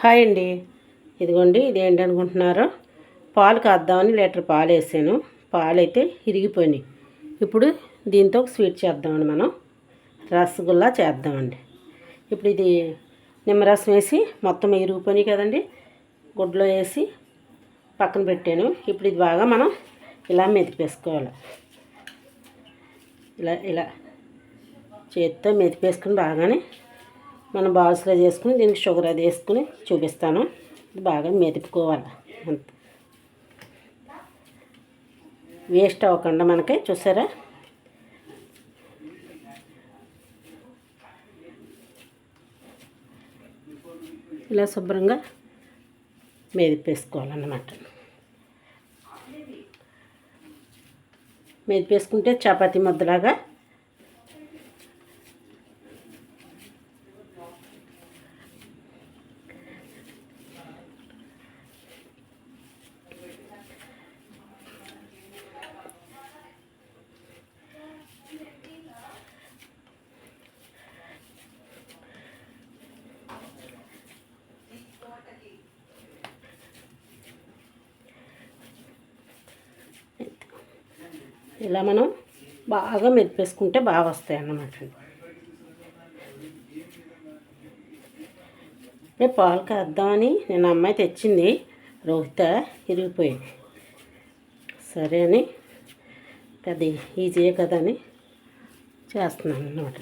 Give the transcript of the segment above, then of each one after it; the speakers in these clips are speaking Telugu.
హాయ్ అండి. ఇదిగోండి ఇది ఏంటనుకుంటున్నారో పాలు కాద్దామని లీటర్ పాలు వేసాను. పాలు అయితే ఇరిగిపోయినాయి. ఇప్పుడు దీంతో ఒక స్వీట్ చేద్దామండి మనం. రసగుల్లా చేద్దామండి. ఇప్పుడు ఇది నిమ్మరసం వేసి మొత్తం ఇరిగిపోయినాయి కదండి. గుడ్లో వేసి పక్కన పెట్టాను. ఇప్పుడు ఇది బాగా మనం ఇలా మెతిపేసుకోవాలి ఇలా ఇలా చేతితో మెతిపేసుకుని బాగానే మనం బాల్స్లో చేసుకుని దీనికి షుగర్ అది వేసుకుని చూపిస్తాను. బాగా మెదుపుకోవాలి. అంత. వేస్ట్ అవ్వకుండా మనకి చూసారా? ఇలా శుభ్రంగా మెదిపేసుకోవాలన్నమాట. మెదిపేసుకుంటే చపాతీ ముద్దలాగా ఇలా మనం బాగా మెదిపేసుకుంటే బాగా వస్తాయి అన్నమాట. రేపు పాలు కాద్దామని నేను అమ్మాయి తెచ్చింది. రోహిత ఇరిగిపోయింది. సరే అని పెద్ద ఈజీయే కదా అని చేస్తున్నాను అన్నమాట.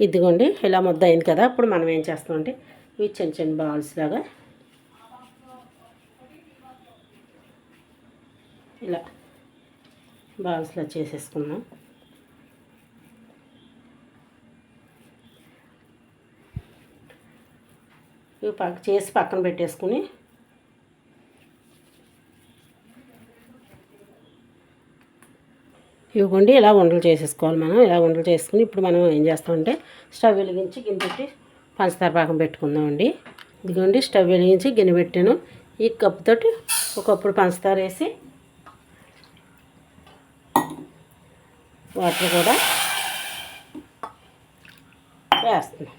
ఇదిగోండి ఇలా ముద్ద అయింది కదా అప్పుడు మనం ఏం చేస్తామంటే ఇవి చిన్న చిన్న బాల్స్ లాగా ఇలా బాల్స్లో చేసేసుకున్నాం ఇవి పక్క చేసి పక్కన పెట్టేసుకుని ఇవ్వండి ఇలా వంటలు చేసేసుకోవాలి మనం. ఇలా వంటలు చేసుకుని ఇప్పుడు మనం ఏం చేస్తామంటే స్టవ్ వెలిగించి గిన్నె పెట్టి పంచదార పాకం పెట్టుకుందామండి. ఇదిగోండి స్టవ్ వెలిగించి గిన్నె పెట్టాను. ఈ కప్పుతోటి ఒక కప్పుడు పంచదార వేసి వాటర్ కూడా వేస్తున్నాం.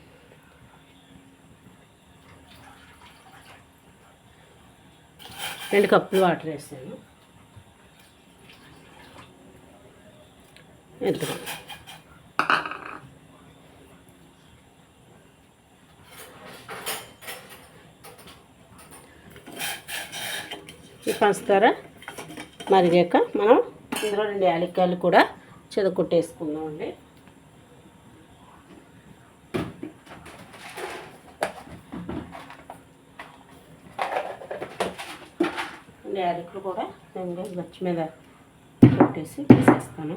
రెండు కప్పులు వాటర్ వేసాను. ఎంత ఈ పంచదార మరిగాక మనం ఇందులో రెండు యాలక్కాయలు కూడా చెదకొట్టేసుకుందామండి యాలకులు కూడా నేను గచ్చి మీద కొట్టేసి తీసేస్తాను.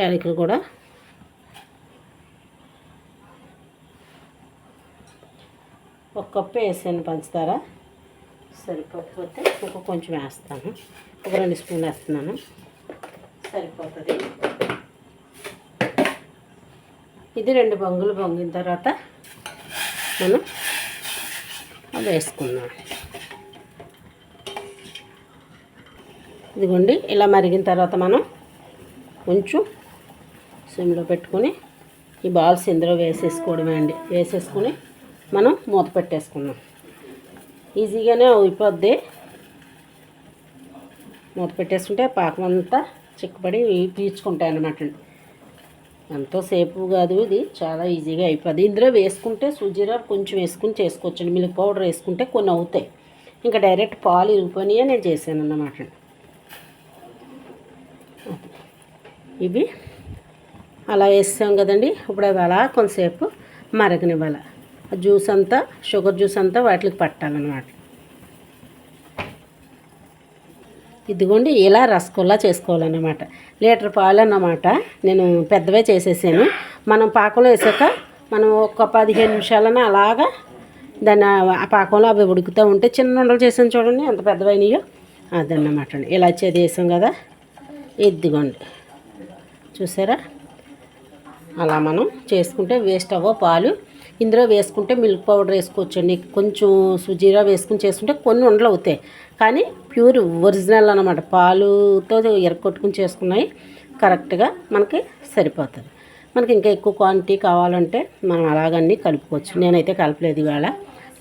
యాలకులు కూడా ఒక కప్పు వేసాను పంచదార. సరిపోకపోతే ఇంకో కొంచెం వేస్తాను. ఒక రెండు స్పూన్లు వేస్తున్నాను. సరిపోతుంది. ఇది రెండు బొంగులు పొంగిన తర్వాత మనం అది వేసుకుందాం. ఇదిగోండి ఇలా మరిగిన తర్వాత మనం కొంచెం సిమ్లో పెట్టుకొని ఈ బాల్స్ ఇందులో వేసేసుకోవడమే అండి. వేసేసుకుని మనం మూత పెట్టేసుకున్నాం ఈజీగానే అయిపోద్ది. మూత పెట్టేసుకుంటే పాకం అంతా చిక్కబడి పీల్చుకుంటాయి అన్నమాట. ఎంతోసేపు కాదు ఇది చాలా ఈజీగా అయిపోద్ది. ఇందులో వేసుకుంటే సుజీరా కొంచెం వేసుకుని చేసుకోవచ్చండి. మిల్క్ పౌడర్ వేసుకుంటే కొన్ని అవుతాయి. ఇంకా డైరెక్ట్ పాలు ఇరిగిపోయినాయే నేను చేశాను అన్నమాట. ఇవి అలా వేసాం కదండి. ఇప్పుడు అవి అలా కొంతసేపు మరగనివ్వాలి. జ్యూస్ అంతా షుగర్ జ్యూస్ అంతా వాటికి పట్టాలన్నమాట ఇదిగోండి ఇలా రసగుల్లా చేసుకోవాలన్నమాట. లీటర్ పాలు అన్నమాట నేను పెద్దవే చేసేసాను. మనం పాకంలో వేసాక మనం ఒక పదిహేను నిమిషాలన అలాగా దాన్ని ఆ పాకంలో అవి ఉడుకుతూ ఉంటే చిన్న ఉండలు చేసాను చూడండి ఎంత పెద్దవైనయో. అదన్నమాట అండి. ఇలా చేది వేసాం కదా. ఇదిగోండి. చూసారా? అలా మనం చేసుకుంటే వేస్ట్ అవ్వ పాలు. ఇందులో వేసుకుంటే మిల్క్ పౌడర్ వేసుకోవచ్చండి. కొంచెం సుజీరా వేసుకుని చేసుకుంటే కొన్ని ఉండలు అవుతాయి. కానీ ప్యూర్ ఒరిజినల్ అనమాట పాలుతో ఎరగొట్టుకుని చేసుకున్నాయి. కరెక్ట్గా మనకి సరిపోతుంది. మనకి ఇంకా ఎక్కువ క్వాంటిటీ కావాలంటే మనం అలాగన్నీ కలుపుకోవచ్చు. నేనైతే కలపలేదు ఇవాళ.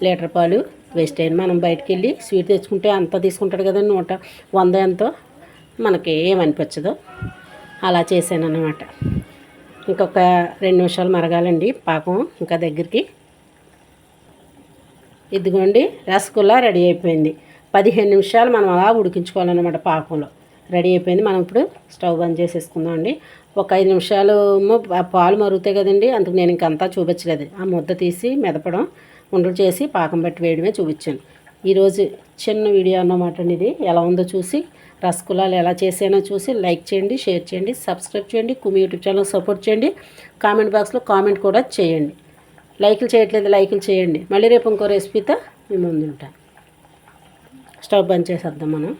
లీటర్ పాలు వేస్ట్ అయ్యింది. మనం బయటికి వెళ్ళి స్వీట్ తెచ్చుకుంటే అంత తీసుకుంటాడు కదండి నూట వంద ఎంతో మనకి ఏమనిపించదు. అలా చేశాను అన్నమాట ఇంకొక రెండు నిమిషాలు మరగాలండి పాకం ఇంకా దగ్గరికి. ఇదిగోండి రసగుల్లా రెడీ అయిపోయింది. పదిహేను నిమిషాలు మనం అలా ఉడికించుకోవాలన్నమాట పాకంలో. రెడీ అయిపోయింది. మనం ఇప్పుడు స్టవ్ బంద్ చేసేసుకుందాం అండి. ఒక ఐదు నిమిషాలు ఆ పాలు మరుగుతాయి కదండి. అందుకు నేను ఇంకంతా చూపించలేదు. ఆ ముద్ద తీసి మెదపడం ఉండలు చేసి పాకం పెట్టి వేయడమే చూపించాను. ఈరోజు చిన్న వీడియో అన్నమాట అండి ఇది. ఎలా ఉందో చూసి రసగుల్లాలు ఎలా చేసానో చూసి లైక్ చేయండి షేర్ చేయండి సబ్స్క్రైబ్ చేయండి కుమి యూట్యూబ్ ఛానల్ సపోర్ట్ చేయండి కామెంట్ బాక్స్లో కామెంట్ కూడా చేయండి. లైకులు చేయట్లేదు లైకులు చేయండి. మళ్ళీ రేపు ఇంకో రెసిపీతో మేము ముందు స్టవ్ బంద్ చేసేద్దాం మనం.